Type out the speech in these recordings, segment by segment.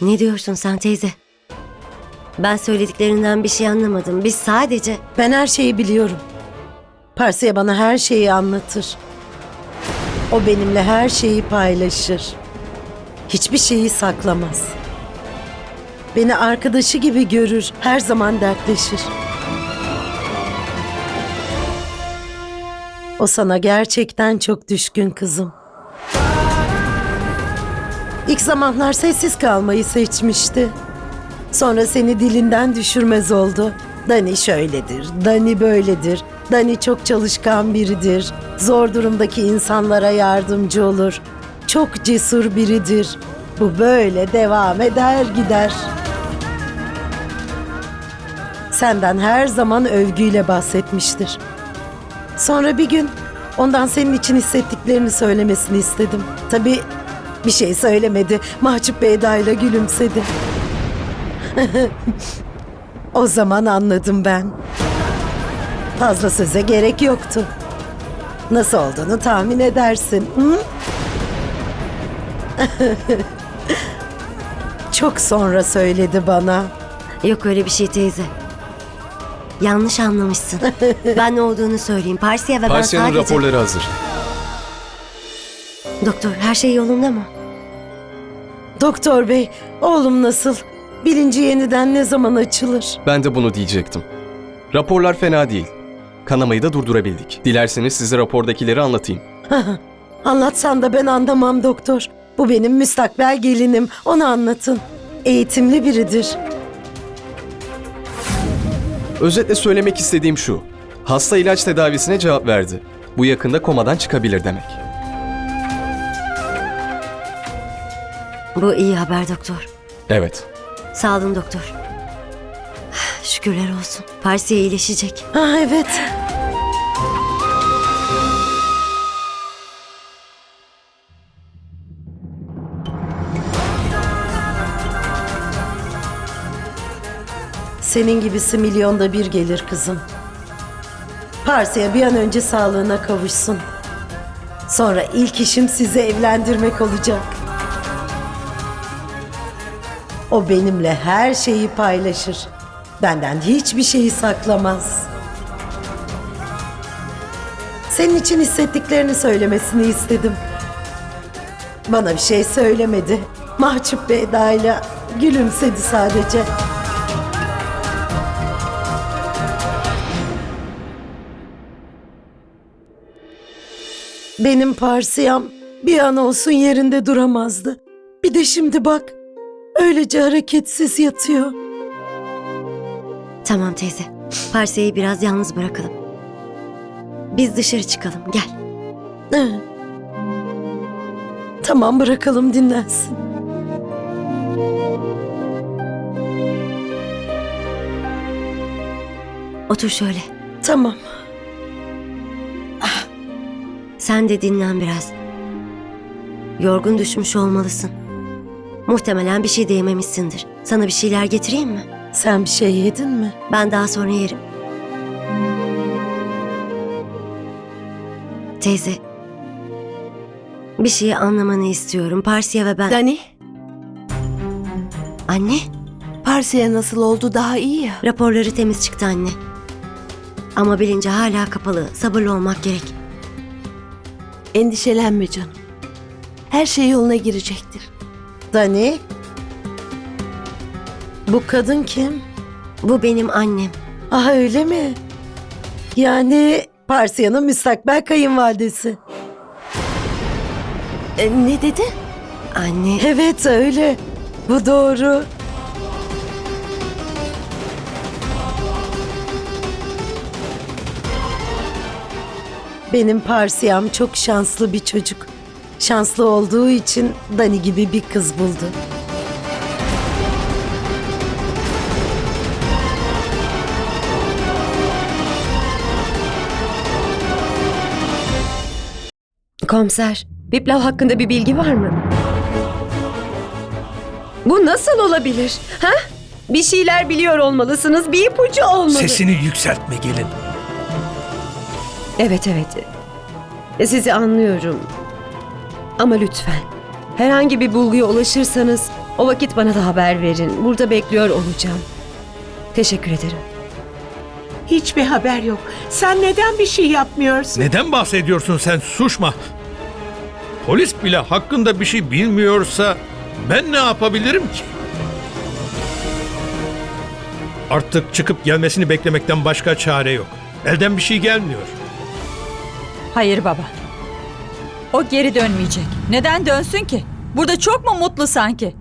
Ne diyorsun sen teyze? Ben söylediklerinden bir şey anlamadım. Biz sadece... Ben her şeyi biliyorum. Parsiye bana her şeyi anlatır. O benimle her şeyi paylaşır. Hiçbir şeyi saklamaz. Beni arkadaşı gibi görür, her zaman dertleşir. O sana gerçekten çok düşkün kızım. İlk zamanlar sessiz kalmayı seçmişti. Sonra seni dilinden düşürmez oldu. Dani şöyledir, Dani böyledir. Dani çok çalışkan biridir. Zor durumdaki insanlara yardımcı olur. Çok cesur biridir. Bu böyle devam eder gider. Senden her zaman övgüyle bahsetmiştir. Sonra bir gün ondan senin için hissettiklerini söylemesini istedim. Tabii bir şey söylemedi. Mahcup bir edayla gülümsedi. O zaman anladım ben. Fazla söze gerek yoktu. Nasıl olduğunu tahmin edersin. Hı? Çok sonra söyledi bana. Yok öyle bir şey teyze. Yanlış anlamışsın. ben ne olduğunu söyleyeyim. Parsiye ve ben Parsiya'nın sadece... raporları hazır. Doktor her şey yolunda mı? Doktor bey, oğlum nasıl? Bilinci yeniden ne zaman açılır? Ben de bunu diyecektim. Raporlar fena değil. Kanamayı da durdurabildik. Dilerseniz size rapordakileri anlatayım. Anlatsan da ben anlamam doktor. Bu benim müstakbel gelinim. Onu anlatın. Eğitimli biridir. Özetle söylemek istediğim şu. Hasta ilaç tedavisine cevap verdi. Bu yakında komadan çıkabilir demek. Bu iyi haber doktor. Evet. Sağ olun doktor. Şükürler olsun. Parsiye iyileşecek. Ha evet. Senin gibisi milyonda bir gelir kızım. Parsiye bir an önce sağlığına kavuşsun. Sonra ilk işim sizi evlendirmek olacak. O benimle her şeyi paylaşır. Benden hiçbir şeyi saklamaz. Senin için hissettiklerini söylemesini istedim. Bana bir şey söylemedi. Mahcup bir edayla gülümsedi sadece. Benim parsiyam bir an olsun yerinde duramazdı. Bir de şimdi bak, öylece hareketsiz yatıyor. Tamam teyze. Parsiyeyi biraz yalnız bırakalım. Biz dışarı çıkalım. Gel. Evet. Tamam bırakalım dinlensin. Otur şöyle. Tamam. Sen de dinlen biraz. Yorgun düşmüş olmalısın. Muhtemelen bir şey de yememişsindir. Sana bir şeyler getireyim mi? Sen bir şey yedin mi? Ben daha sonra yerim. Teyze. Bir şeyi anlamanı istiyorum. Parsiye ve ben... Dani, Anne, Parsiye nasıl oldu daha iyi ya. raporları temiz çıktı anne. Ama bilinci hala kapalı. Sabırlı olmak gerek. Endişelenme canım. Her şey yoluna girecektir. Dani? Bu kadın kim? Bu benim annem. Ah öyle mi? Yani Parsiya'nın müstakbel kayınvalidesi. E, ne dedi? Anne, Evet öyle. Bu doğru. Benim Parsiyam çok şanslı bir çocuk. Şanslı olduğu için Dani gibi bir kız buldu. Komiser, Viplav hakkında bir bilgi var mı? Bu nasıl olabilir? Ha? Bir şeyler biliyor olmalısınız. Bir ipucu olmalı. Sesini yükseltme gelin. Evet evet. Sizi anlıyorum. Ama lütfen herhangi bir bulguya ulaşırsanız O vakit bana da haber verin. Burada bekliyor olacağım. Teşekkür ederim. Hiçbir haber yok. Sen neden bir şey yapmıyorsun? Neden bahsediyorsun sen Suşma? Polis bile hakkında bir şey bilmiyorsa ben ne yapabilirim ki? Artık çıkıp gelmesini beklemekten başka çare yok. Elden bir şey gelmiyor. Hayır baba. O geri dönmeyecek. Neden dönsün ki? Burada çok mu mutlu sanki?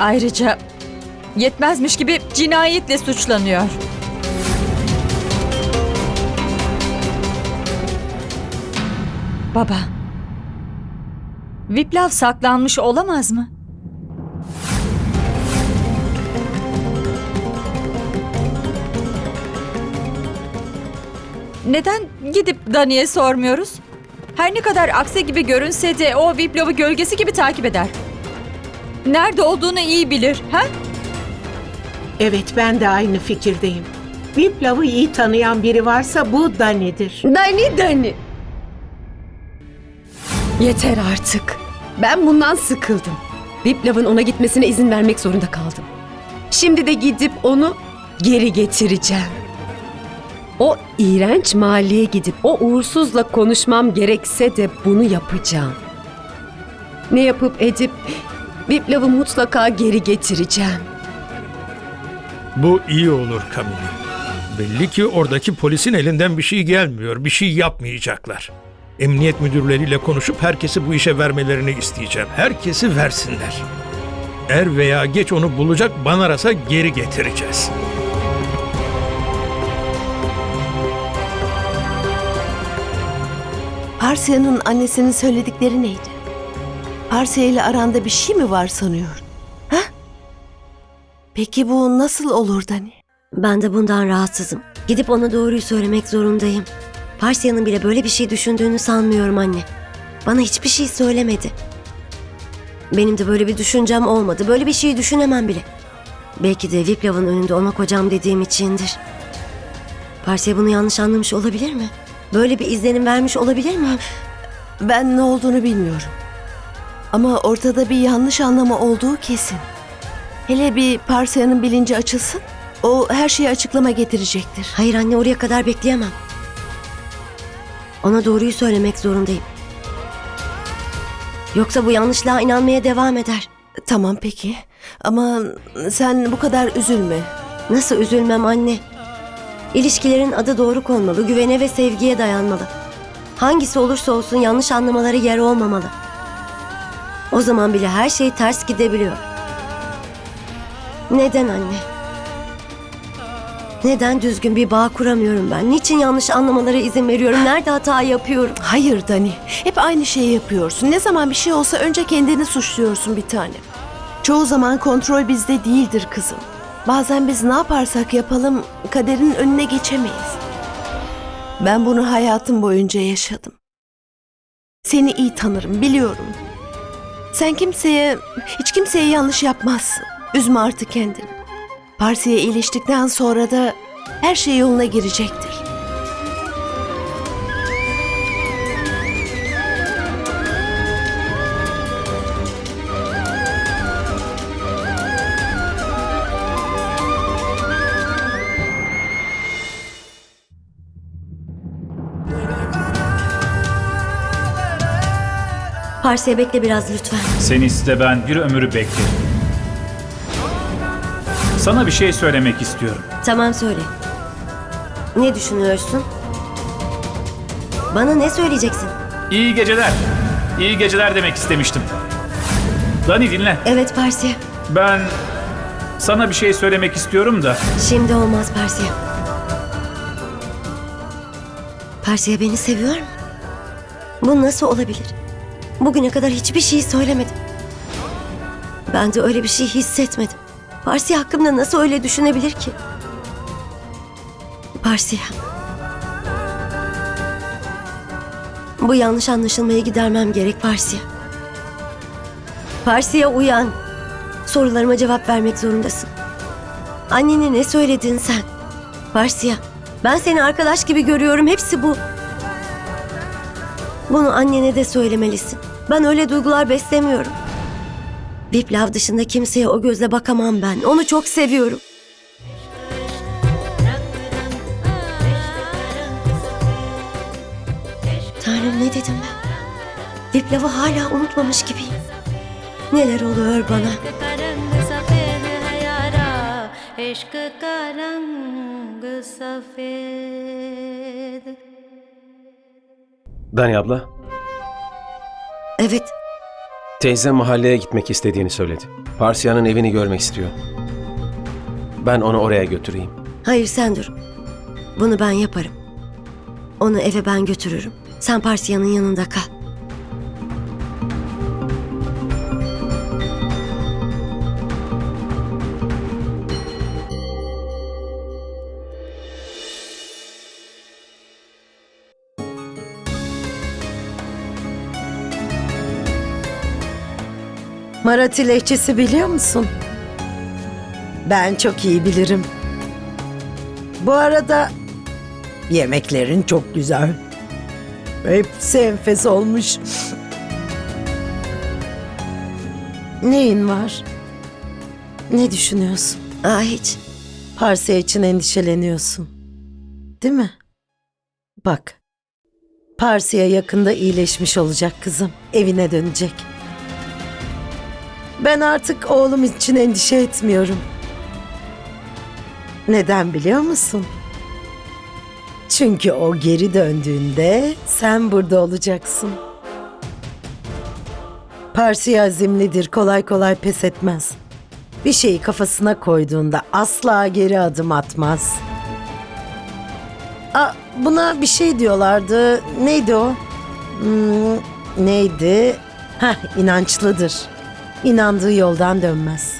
Ayrıca yetmezmiş gibi cinayetle suçlanıyor. Baba. Viplav saklanmış olamaz mı? Neden gidip Dani'ye sormuyoruz? Her ne kadar aksi gibi görünse de o Viplav'ı gölgesi gibi takip eder. Nerede olduğunu iyi bilir, ha? Evet ben de aynı fikirdeyim. Viplav'ı iyi tanıyan biri varsa bu Dani'dir. Dani Dani. Yeter artık. Ben bundan sıkıldım. Viplav'ın ona gitmesine izin vermek zorunda kaldım. Şimdi de gidip onu geri getireceğim. O iğrenç mahalleye gidip o uğursuzla konuşmam gerekse de bunu yapacağım. Ne yapıp edip Viplav'ı mutlaka geri getireceğim. Bu iyi olur Kamili. Belli ki oradaki polisin elinden bir şey gelmiyor. Bir şey yapmayacaklar. Emniyet müdürleriyle konuşup herkesi bu işe vermelerini isteyeceğim. Herkesi versinler. Er veya geç onu bulacak Banaras'a geri getireceğiz. Parsya'nın annesinin söyledikleri neydi? Parsya ile aranda bir şey mi var sanıyor? Ha? Peki bu nasıl olur Dani? Ben de bundan rahatsızım. Gidip ona doğruyu söylemek zorundayım. Parsya'nın bile böyle bir şey düşündüğünü sanmıyorum anne. Bana hiçbir şey söylemedi. Benim de böyle bir düşüncem olmadı. Böyle bir şey düşünemem bile. Belki de Viplav'ın önünde ona kocam dediğim içindir. Parsya bunu yanlış anlamış olabilir mi? Böyle bir izlenim vermiş olabilir mi? Ben ne olduğunu bilmiyorum. Ama ortada bir yanlış anlama olduğu kesin. Hele bir Parsya'nın bilinci açılsın. O her şeyi açıklama getirecektir. Hayır anne oraya kadar bekleyemem. Ona doğruyu söylemek zorundayım. Yoksa bu yanlışlığa inanmaya devam eder. Tamam peki. Ama sen bu kadar üzülme. Nasıl üzülmem anne? İlişkilerin adı doğru konmalı, güvene ve sevgiye dayanmalı. Hangisi olursa olsun yanlış anlamaları yer olmamalı. O zaman bile her şey ters gidebiliyor. Neden anne? Neden düzgün bir bağ kuramıyorum ben? Niçin yanlış anlamalara izin veriyorum? Nerede hata yapıyorum? Hayır Dani. Hep aynı şeyi yapıyorsun. Ne zaman bir şey olsa önce kendini suçluyorsun bir tane. Çoğu zaman kontrol bizde değildir kızım. Bazen biz ne yaparsak yapalım kaderin önüne geçemeyiz. Ben bunu hayatım boyunca yaşadım. Seni iyi tanırım, biliyorum. Sen kimseye, hiç kimseye yanlış yapmazsın. Üzme artık kendini. Parsiye iyileştikten sonra da her şey yoluna girecektir. Parsiye bekle biraz lütfen. Seni iste ben bir ömürü beklerim. Sana bir şey söylemek istiyorum. Tamam söyle. Ne düşünüyorsun? Bana ne söyleyeceksin? İyi geceler. İyi geceler demek istemiştim. Dani dinle. Evet Parsiye. Ben sana bir şey söylemek istiyorum da Şimdi olmaz Persiye. Persiye beni seviyor mu? Bu nasıl olabilir? Bugüne kadar hiçbir şey söylemedim. Ben de öyle bir şey hissetmedim. Parsiye hakkında nasıl öyle düşünebilir ki? Parsiye. Bu yanlış anlaşılmayı gidermem gerek Parsiye. Parsiye uyan. Sorularıma cevap vermek zorundasın. Annene ne söyledin sen? Parsiya, ben seni arkadaş gibi görüyorum. Hepsi bu. Bunu annene de söylemelisin. Ben öyle duygular beslemiyorum. Viplav dışında kimseye o gözle bakamam ben. Onu çok seviyorum. Tanrım ne dedim ben? Viplav'ı hala unutmamış gibiyim. Neler oluyor bana? का रंग सफेद है यारा इश्क का रंग सफेद Dani abla, Evet, teyze mahalleye gitmek istediğini söyledi. Parsia'nın evini görmek istiyor. Ben onu oraya götüreyim. hayır sen dur. Bunu ben yaparım. Onu eve ben götürürüm. Sen Parsiya'nın yanında kal. Marathi lehçesi biliyor musun? Ben çok iyi bilirim. Bu arada yemeklerin çok güzel. Hepsi enfes olmuş. Neyin var? Ne düşünüyorsun? Aa hiç. Parsiye için endişeleniyorsun. Değil mi? Bak. Parsiye yakında iyileşmiş olacak kızım. Evine dönecek. Ben artık oğlum için endişe etmiyorum. Neden biliyor musun? Çünkü o geri döndüğünde sen burada olacaksın. Parsiye azimlidir, kolay kolay pes etmez. Bir şeyi kafasına koyduğunda asla geri adım atmaz. Aa, buna bir şey diyorlardı. Neydi o? Hmm, neydi? Heh, inançlıdır. İnandığı yoldan dönmez.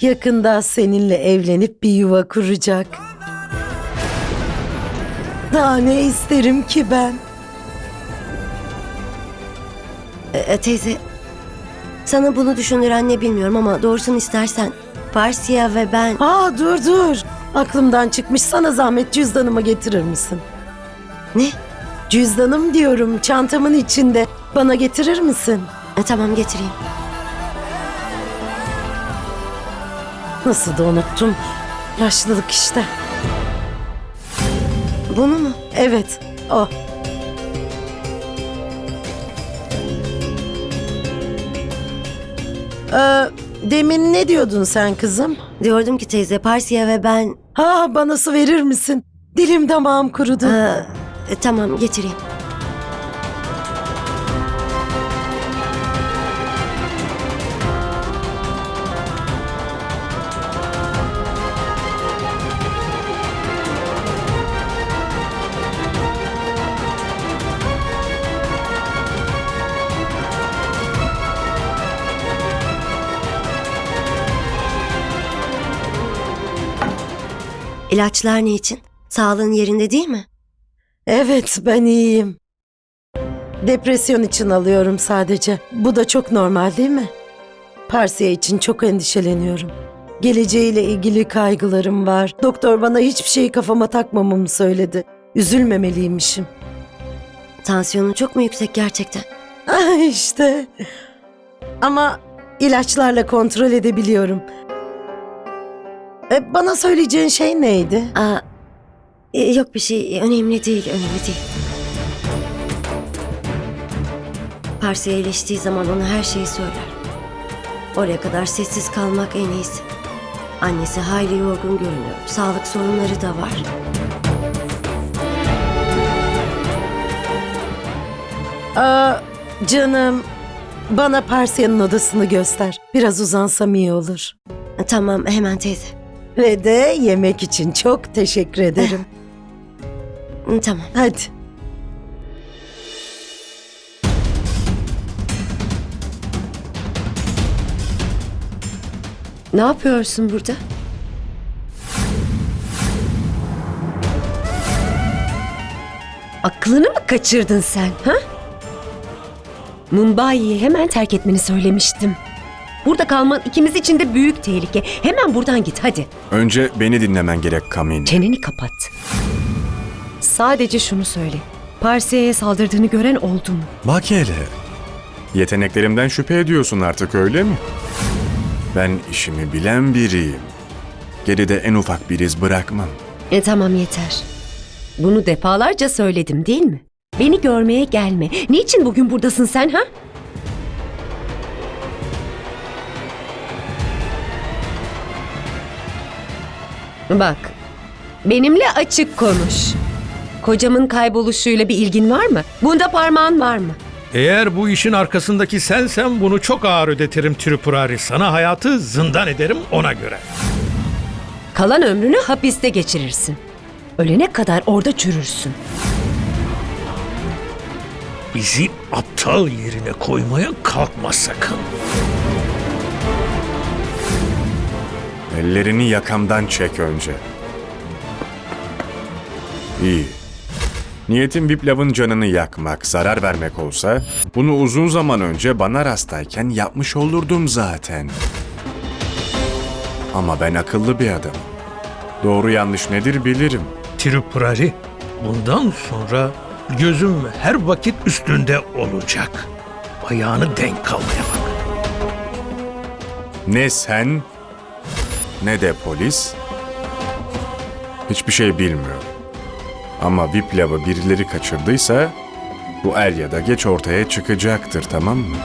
Yakında seninle evlenip bir yuva kuracak. Daha ne isterim ki ben? E, e, teyze, sana bunu düşündüren ne bilmiyorum ama doğrusunu istersen Parsiya ve ben... Aa dur dur. Aklımdan çıkmış sana zahmet cüzdanımı getirir misin? Ne? Cüzdanım diyorum çantamın içinde. Bana getirir misin? E, tamam getireyim. Nasıl da unuttum. Yaşlılık işte. Bunu mu? Evet o. Ee, demin ne diyordun sen kızım? Diyordum ki teyze Parsiya ve ben... Ha bana su verir misin? Dilim damağım kurudu. Aa, e, tamam getireyim. İlaçlar ne için? Sağlığın yerinde değil mi? Evet ben iyiyim. Depresyon için alıyorum sadece. Bu da çok normal değil mi? Parsiye için çok endişeleniyorum. Geleceğiyle ilgili kaygılarım var. Doktor bana hiçbir şeyi kafama takmamamı söyledi. Üzülmemeliymişim. Tansiyonun çok mu yüksek gerçekten? Ah işte. Ama ilaçlarla kontrol edebiliyorum. E, bana söyleyeceğin şey neydi? Aa, e, yok bir şey önemli değil, önemli değil. Parsiye iyileştiği zaman ona her şeyi söyler. Oraya kadar sessiz kalmak en iyisi. Annesi hayli yorgun görünüyor. Sağlık sorunları da var. Aa, canım, bana Parsiye'nin odasını göster. Biraz uzansam iyi olur. E, Tamam hemen teyze. Ve de yemek için çok teşekkür ederim. Hı, Tamam. Hadi. Ne yapıyorsun burada? Aklını mı kaçırdın sen, ha? Mumbai'yi hemen terk etmeni söylemiştim. Burada kalman ikimiz için de büyük tehlike. Hemen buradan git hadi. Önce beni dinlemen gerek Kamini. Çeneni kapat. Sadece şunu söyle. Parsiye'ye saldırdığını gören oldu mu? Bak hele. Yeteneklerimden şüphe ediyorsun artık öyle mi? Ben işimi bilen biriyim. Geride en ufak bir iz bırakmam. E tamam yeter. Bunu defalarca söyledim değil mi? Beni görmeye gelme. Niçin bugün buradasın sen ha? Bak, benimle açık konuş. Kocamın kayboluşuyla bir ilgin var mı? Bunda parmağın var mı? Eğer bu işin arkasındaki sensen bunu çok ağır ödetirim Tripurari. Sana hayatı zindan ederim ona göre. Kalan ömrünü hapiste geçirirsin. Ölene kadar orada çürürsün. Bizi aptal yerine koymaya kalkma sakın. Ellerini yakamdan çek önce. İyi. Niyetin Viplav'ın canını yakmak, zarar vermek olsa bunu uzun zaman önce bana rastayken yapmış olurdum zaten. Ama ben akıllı bir adam. Doğru yanlış nedir bilirim. Tripurari, bundan sonra gözüm her vakit üstünde olacak. Ayağını denk kalmaya bak. Ne sen ne de polis hiçbir şey bilmiyor. Ama Viplav'ı birileri kaçırdıysa bu er ya da geç ortaya çıkacaktır tamam mı?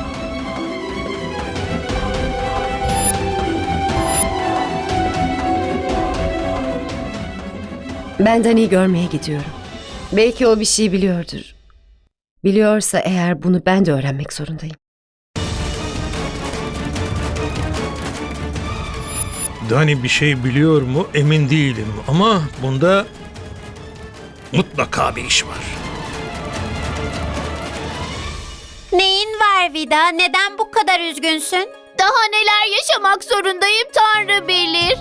Ben Dani'yi görmeye gidiyorum. Belki o bir şey biliyordur. Biliyorsa eğer bunu ben de öğrenmek zorundayım. Dani bir şey biliyor mu emin değilim ama bunda mutlaka bir iş var. Neyin var Vida? Neden bu kadar üzgünsün? Daha neler yaşamak zorundayım Tanrı bilir.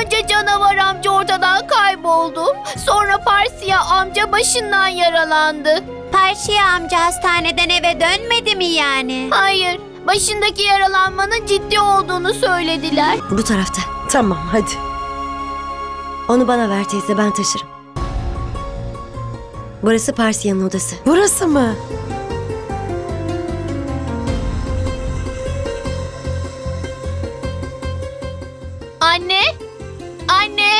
Önce canavar amca ortadan kayboldu. Sonra Parsiya amca başından yaralandı. Parsiya amca hastaneden eve dönmedi mi yani? Hayır. Başındaki yaralanmanın ciddi olduğunu söylediler. Bu tarafta. Tamam hadi. Onu bana ver teyze ben taşırım. Burası Parsiya'nın odası. Burası mı? Anne! Anne!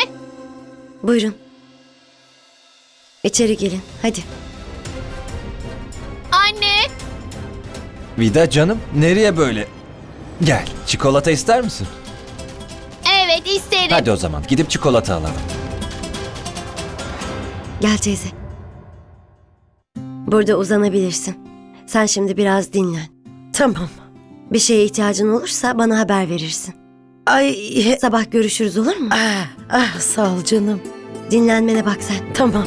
Buyurun. İçeri gelin hadi. Vida canım nereye böyle? Gel çikolata ister misin? Evet isterim. Hadi o zaman gidip çikolata alalım. Gel teyze. Burada uzanabilirsin. Sen şimdi biraz dinlen. Tamam. Bir şeye ihtiyacın olursa bana haber verirsin. Ay Sabah görüşürüz olur mu? ah, ah sağ ol canım. Dinlenmene bak sen. Tamam.